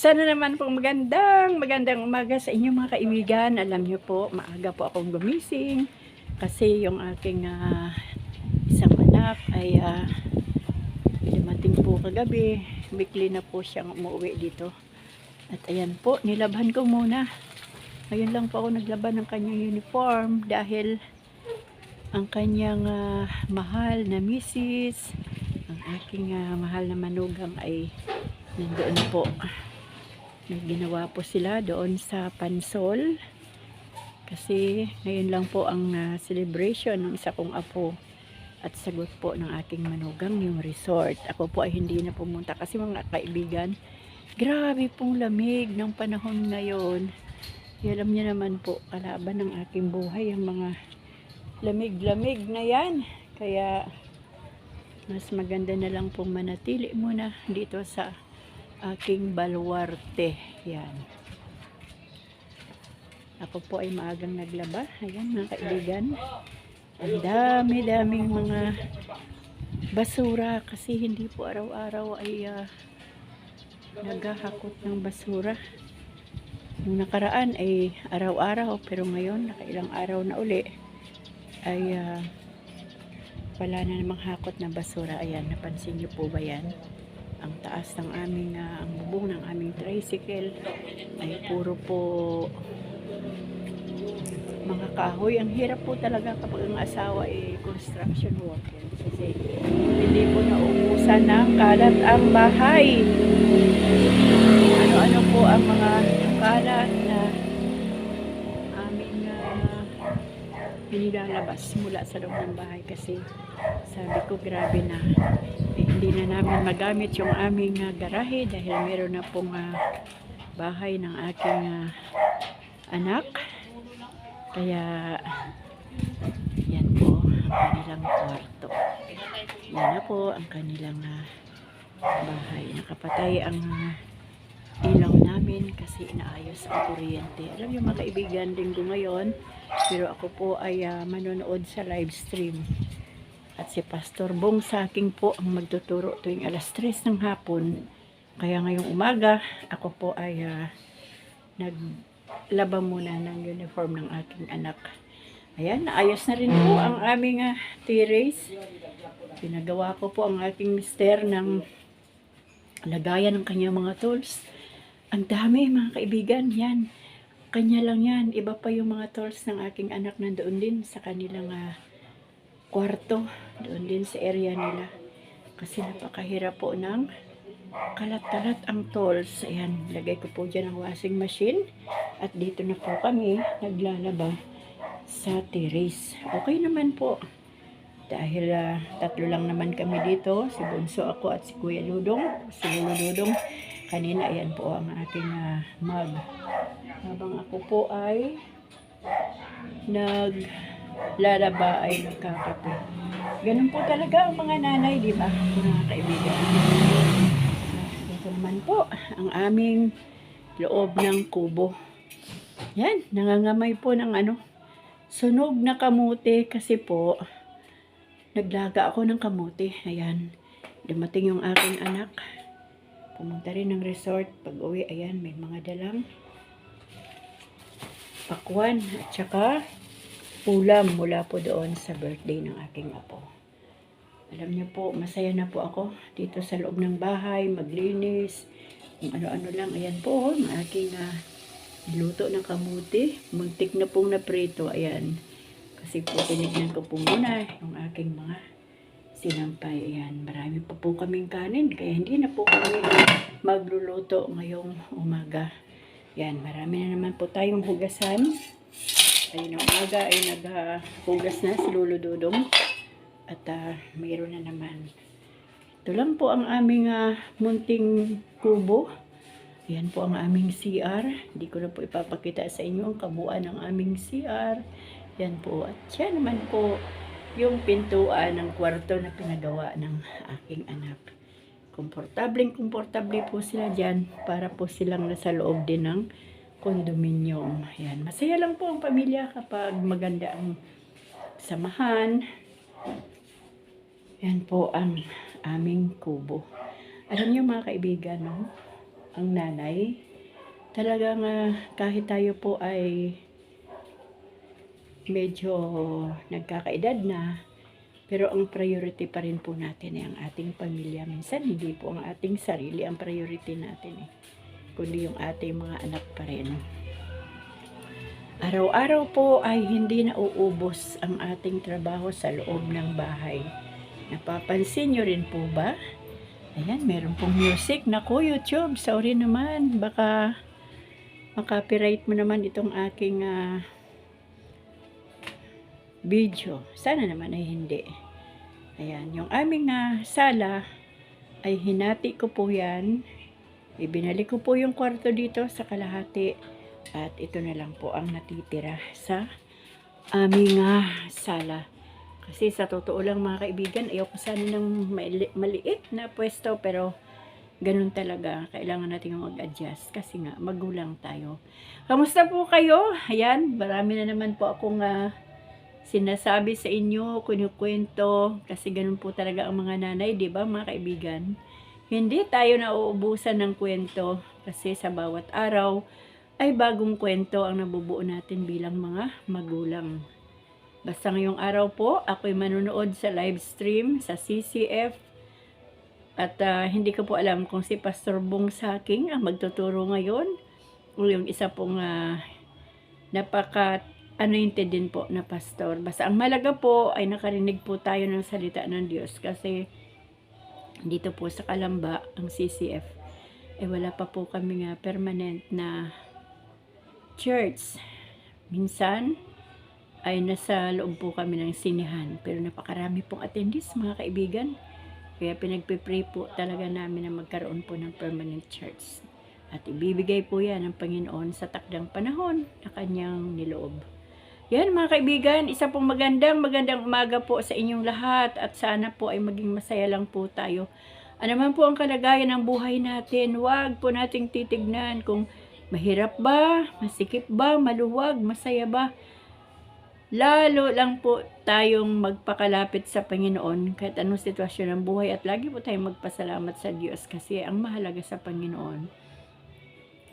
Sana naman po magandang, magandang umaga sa inyo mga kaibigan. Alam niyo po, maaga po akong gumising kasi yung aking ah, isang anak ay ah, dumating po kagabi. Bigli na po siyang umuwi dito. At ayan po, nilabhan ko muna. Ngayon lang po ako naglaban ng kanyang uniform dahil ang kanyang ah, mahal na misis, ang aking ah, mahal na manugang ay nandoon po. Ginawa po sila doon sa Pansol. Kasi ngayon lang po ang ah, celebration ng isa kong apo. At sagot po ng aking manugang yung resort. Ako po ay hindi na pumunta kasi mga kaibigan, grabe pong lamig ng panahon ngayon. Alam niya naman po, kalaban ng aking buhay ang mga lamig-lamig na yan. Kaya mas maganda na lang pong manatili muna dito sa aking baluarte. Yan. Ako po ay maagang naglaba. Ayan mga kaibigan. Ang dami-daming mga basura kasi hindi po araw-araw ay ah, naghahakot ng basura. Nung nakaraan ay araw-araw pero ngayon nakailang araw na uli ay ah, wala na namang hakot na basura. Ayan, napansin niyo po ba yan? Ang taas ng aming, ah, ang bubong ng aming tricycle ay puro po mga kahoy. Ang hirap po talaga kapag ang asawa ay construction worker. Kasi hindi po naubusan ng kalat ang bahay. Ano-ano po ang mga kalat na aming uh, inilalabas mula sa loob ng bahay kasi sabi ko grabe na hindi na namin magamit yung aming ah, garahe dahil meron na pong ah, bahay ng aking ah, anak. Kaya yan po ang kanilang kwarto. Yan na po ang kanilang ah, bahay. Nakapatay ang ah, ilaw namin kasi inaayos ang kuryente. Alam niyo mga kaibigan linggo ngayon pero ako po ay ah, manonood sa live stream at si Pastor Bong Saking po ang magtuturo tuwing alas 3 ng hapon. Kaya ngayong umaga, ako po ay ah, naglaba muna ng uniform ng aking anak. Ayan, naayos na rin po ang aming uh, terrace. Pinagawa ko po ang aking mister ng lagayan ng kanyang mga tools. Ang dami mga kaibigan, yan. Kanya lang yan. Iba pa yung mga tools ng aking anak nandoon din sa kanilang ah, kwarto doon din sa area nila. Kasi napakahirap po ng kalat-kalat ang tolls ayan, lagay ko po dyan ang washing machine. At dito na po kami naglalaba sa terrace. Okay naman po. Dahil ah, tatlo lang naman kami dito si Bunso ako at si Kuya Dudong si Lolo Dudong kanina ayan po ang aking ah, mug habang ako po ay naglalaba ay nagkakape. Ganun po talaga ang mga nanay, di ba? Mga kaibigan. Ito naman po, ang aming loob ng kubo. Yan, nangangamay po ng ano, sunog na kamote kasi po, naglaga ako ng kamote. Ayan, dumating yung aking anak. Pumunta rin ng resort. Pag uwi, ayan, may mga dalang pakwan at saka ulam mula po doon sa birthday ng aking apo. Alam niyo po, masaya na po ako dito sa loob ng bahay, maglinis, kung ano-ano lang. Ayan po, ang aking ah, luto ng kamuti. Muntik na pong naprito, ayan. Kasi po, tinignan ko po muna yung aking mga sinampay. Ayan, marami pa po kaming kanin, kaya hindi na po kami magluluto ngayong umaga. Yan, marami na naman po tayong hugasan. Ayun, ang umaga ay naghugas na si Lolo Dudong. At ah, mayroon na naman. Ito lang po ang aming ah, munting kubo. Yan po ang aming CR. Hindi ko na po ipapakita sa inyo ang kabuuan ng aming CR. Yan po. At yan naman po yung pintuan ng kwarto na pinagawa ng aking anak komportableng komportable po sila dyan para po silang nasa loob din ng condominium. Yan. Masaya lang po ang pamilya kapag maganda ang samahan. Yan po ang aming kubo. Alam niyo mga kaibigan, no? ang nanay. Talagang ah, kahit tayo po ay medyo nagkakaedad na, pero ang priority pa rin po natin ay ang ating pamilya. Minsan hindi po ang ating sarili ang priority natin eh, kundi yung ating mga anak pa rin. Araw-araw po ay hindi nauubos ang ating trabaho sa loob ng bahay. Napapansin nyo rin po ba? Ayan, meron pong music. Naku, YouTube, sorry naman. Baka makopyright mo naman itong aking ah, video. Sana naman ay hindi. Ayan, yung aming ah, sala ay hinati ko po yan. Ibinalik ko po yung kwarto dito sa kalahati. At ito na lang po ang natitira sa aming ah, sala. Kasi sa totoo lang mga kaibigan, ayoko sana ng mali- maliit na pwesto pero ganun talaga. Kailangan natin mag-adjust kasi nga magulang tayo. Kamusta po kayo? Ayan, marami na naman po akong ah, sinasabi sa inyo, kunikwento, kasi ganun po talaga ang mga nanay, di ba mga kaibigan? Hindi tayo nauubusan ng kwento kasi sa bawat araw ay bagong kwento ang nabubuo natin bilang mga magulang. Basta ngayong araw po, ako'y manunood sa live stream sa CCF at ah, hindi ko po alam kung si Pastor Bong Saking ang magtuturo ngayon o yung isa pong ah, napaka anointed din po na pastor. Basta ang malaga po ay nakarinig po tayo ng salita ng Diyos kasi dito po sa Kalamba, ang CCF, eh wala pa po kami nga permanent na church. Minsan, ay nasa loob po kami ng sinihan. Pero napakarami pong attendees mga kaibigan. Kaya pinagpipray po talaga namin na magkaroon po ng permanent church. At ibibigay po yan ng Panginoon sa takdang panahon na kanyang niloob. Yan mga kaibigan, isa pong magandang magandang umaga po sa inyong lahat at sana po ay maging masaya lang po tayo. Ano man po ang kalagayan ng buhay natin, huwag po nating titignan kung mahirap ba, masikip ba, maluwag, masaya ba. Lalo lang po tayong magpakalapit sa Panginoon kahit anong sitwasyon ng buhay at lagi po tayong magpasalamat sa Diyos kasi ang mahalaga sa Panginoon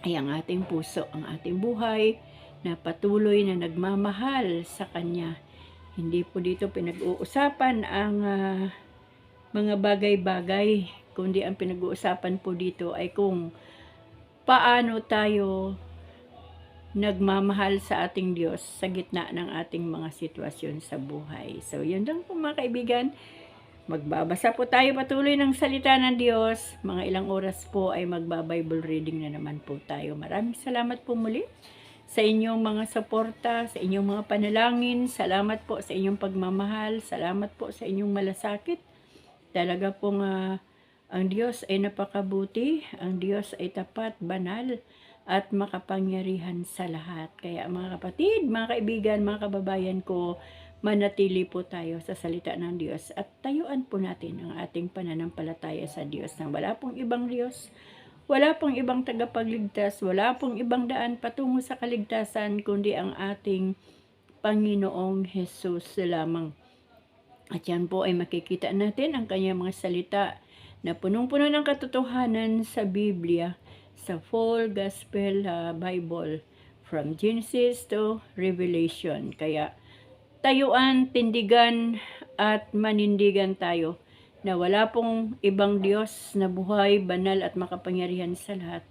ay ang ating puso, ang ating buhay na patuloy na nagmamahal sa Kanya. Hindi po dito pinag-uusapan ang ah, mga bagay-bagay, kundi ang pinag-uusapan po dito ay kung paano tayo nagmamahal sa ating Diyos sa gitna ng ating mga sitwasyon sa buhay. So, yun lang po mga kaibigan. Magbabasa po tayo patuloy ng salita ng Diyos. Mga ilang oras po ay magba-Bible reading na naman po tayo. Maraming salamat po muli sa inyong mga suporta, sa inyong mga panalangin. Salamat po sa inyong pagmamahal. Salamat po sa inyong malasakit. Talaga pong ah, ang Diyos ay napakabuti. Ang Diyos ay tapat, banal at makapangyarihan sa lahat. Kaya mga kapatid, mga kaibigan, mga kababayan ko, manatili po tayo sa salita ng Diyos at tayuan po natin ang ating pananampalataya sa Diyos na wala pong ibang Diyos, wala pong ibang tagapagligtas, wala pong ibang daan patungo sa kaligtasan kundi ang ating Panginoong Jesus lamang. At yan po ay makikita natin ang kanyang mga salita na punong-puno ng katotohanan sa Biblia sa full gospel uh, Bible from Genesis to Revelation. Kaya tayuan, tindigan at manindigan tayo na wala pong ibang Diyos na buhay, banal at makapangyarihan sa lahat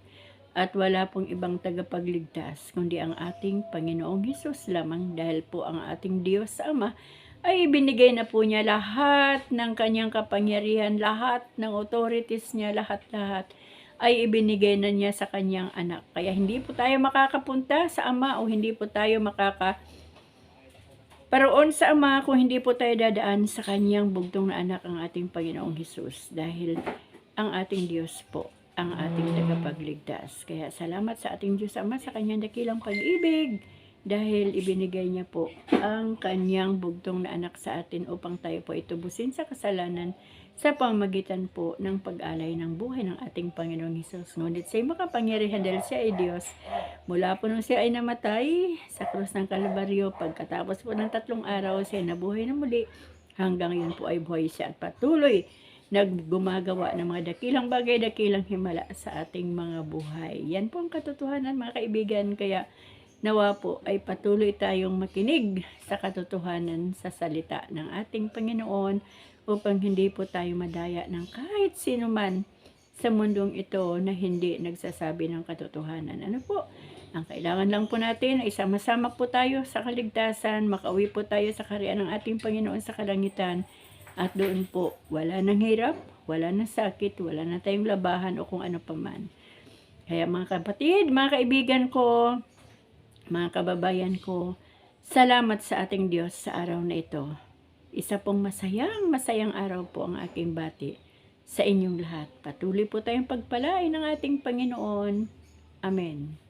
at wala pong ibang tagapagligtas kundi ang ating Panginoong Hesus lamang dahil po ang ating Diyos Ama ay binigay na po niya lahat ng kanyang kapangyarihan, lahat ng authorities niya, lahat-lahat ay ibinigay na niya sa kanyang anak. Kaya hindi po tayo makakapunta sa Ama o hindi po tayo makaka paroon sa Ama kung hindi po tayo dadaan sa kanyang bugtong na anak ang ating Panginoong Hesus dahil ang ating Diyos po ang ating tagapagligtas. Kaya salamat sa ating Diyos Ama sa kanyang dakilang pag-ibig dahil ibinigay niya po ang kanyang bugtong na anak sa atin upang tayo po itubusin sa kasalanan sa pamagitan po ng pag-alay ng buhay ng ating Panginoong Hesus. Ngunit siya'y makapangyarihan dahil siya ay Diyos. Mula po nung siya ay namatay sa krus ng Kalbaryo, pagkatapos po ng tatlong araw, siya ay nabuhay na muli. Hanggang yun po ay buhay siya at patuloy naggumagawa ng mga dakilang bagay, dakilang himala sa ating mga buhay. Yan po ang katotohanan mga kaibigan. Kaya nawa po ay patuloy tayong makinig sa katotohanan sa salita ng ating Panginoon upang hindi po tayo madaya ng kahit sino man sa mundong ito na hindi nagsasabi ng katotohanan. Ano po? Ang kailangan lang po natin ay sama-sama po tayo sa kaligtasan, makauwi po tayo sa kariyan ng ating Panginoon sa kalangitan. At doon po, wala nang hirap, wala nang sakit, wala na tayong labahan o kung ano pa man. Kaya mga kapatid, mga kaibigan ko, mga kababayan ko, salamat sa ating Diyos sa araw na ito. Isa pong masayang, masayang araw po ang aking bati sa inyong lahat. Patuloy po tayong pagpalain ng ating Panginoon. Amen.